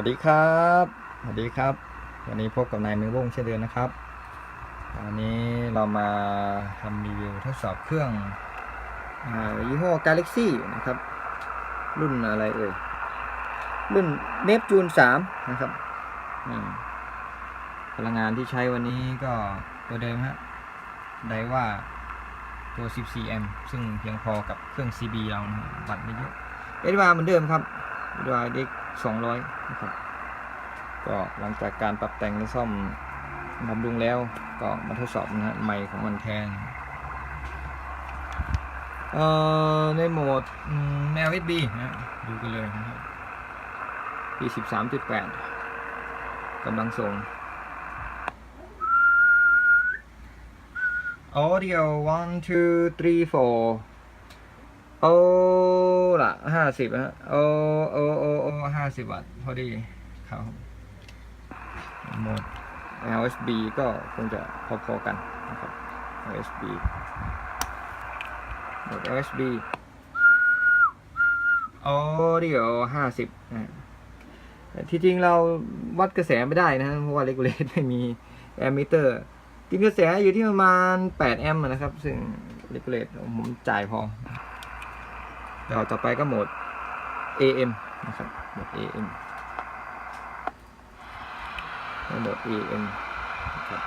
วัสดีครับสวัสดีครับ วันนี้พบกับนายมือวงเช่นเดิมนะครับวันนี้เรามาทำรีวิวทดสอบเครื่องอยี่ห้อ Galaxy นะครับ รุ่นอะไรเอ่ยรุ่น Neptune 3นะครับพลังงานที่ใช้วันนี้ก็ตัวเดิมฮะไดว่าตัว 14 a m ซึ่งเพียงพอกับเครื่อง CB เรานะฮะวัดไม่เยอะเอ็ดวาเหมือนเดิมครับ ดวาเด็ก200 นะครับ ก็หลังจากการปรับแต่งและซ่อมบำรุงแล้วก็มาทดสอบนะฮะไมค์ของมันแทนเอ่อในโหมดอืมแนว USB นะดูกันเลยนะครับปี13.8 กำลังส่ง audio one two three four โอ้ละห้าสิบฮะโอ้โอ้โอ้โอ้ห้าสิบวัตต์พอดีครับโหมด LSB ก็คงจะพอๆกันนะครับ LSB โหมด LSB audio ห้าสิบนะที่จริงเราวัดกระแสไม่ได้นะเพราะว่า regulate ไม่มี ammeter จริงกระแสอยู่ที่ประมาณ 8 แอมป์นะครับ ซึ่ง regulate ผมจ่ายพอ เดี๋ยวต่อไปก็โหมด AM นะครับโหมด AM โหมด AM นะครับ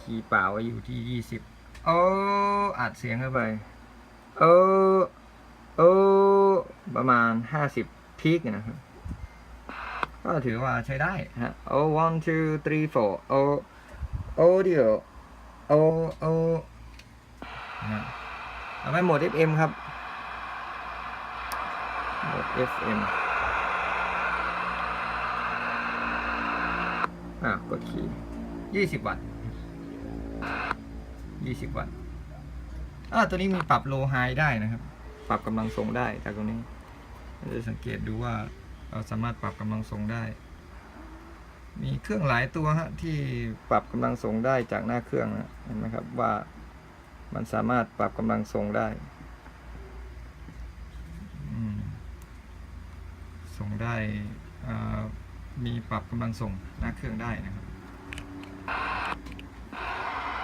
คีย์เปล่าไว้อยู่ที่ 20 โอ้อัดเสียงเข้าไป โอ้โอ้ประมาณ 50พีกนะครับ ก็ถือว่าใช้ได้ฮะโอ้ one two three four โอ้ audio โอ้โอ้นะ เอาไปโหมด FM ครับโหมด FM อะกดคีย์ยี่สิบวัตต์ยี่สิบวัตต์อ่าตัวนี้มีปรับโลไฮได้นะครับ ปรับกำลังทรงได้จากตรงนี้จะสังเกตดูว่าเราสามารถปรับกำลังทรงได้ มีเครื่องหลายตัวฮะที่ปรับกำลังทรงได้จากหน้าเครื่องนะเห็นไหมครับว่า มันสามารถปรับกำลังทรงได้อืมส่งได้อ่ามีปรับกำลังส่งหน้าเครื่องได้นะครับ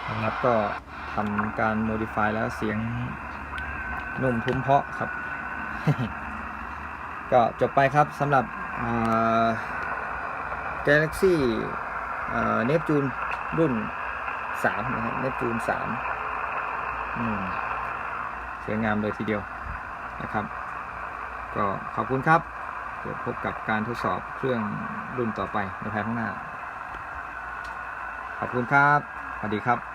สำหรับก็ทำการ modify แล้วเสียงนุ่มทุ้มเพาะครับ ก็จบไปครับสำหรับอ่า Galaxy อ่า Neptune รุ่น 3 นะครับ Neptune 3อืม สวยงามเลยทีเดียวนะครับ ก็ขอบคุณครับ เดี๋ยวพบกับการทดสอบเครื่องรุ่นต่อไปในภายข้างหน้า ขอบคุณครับ สวัสดีครับ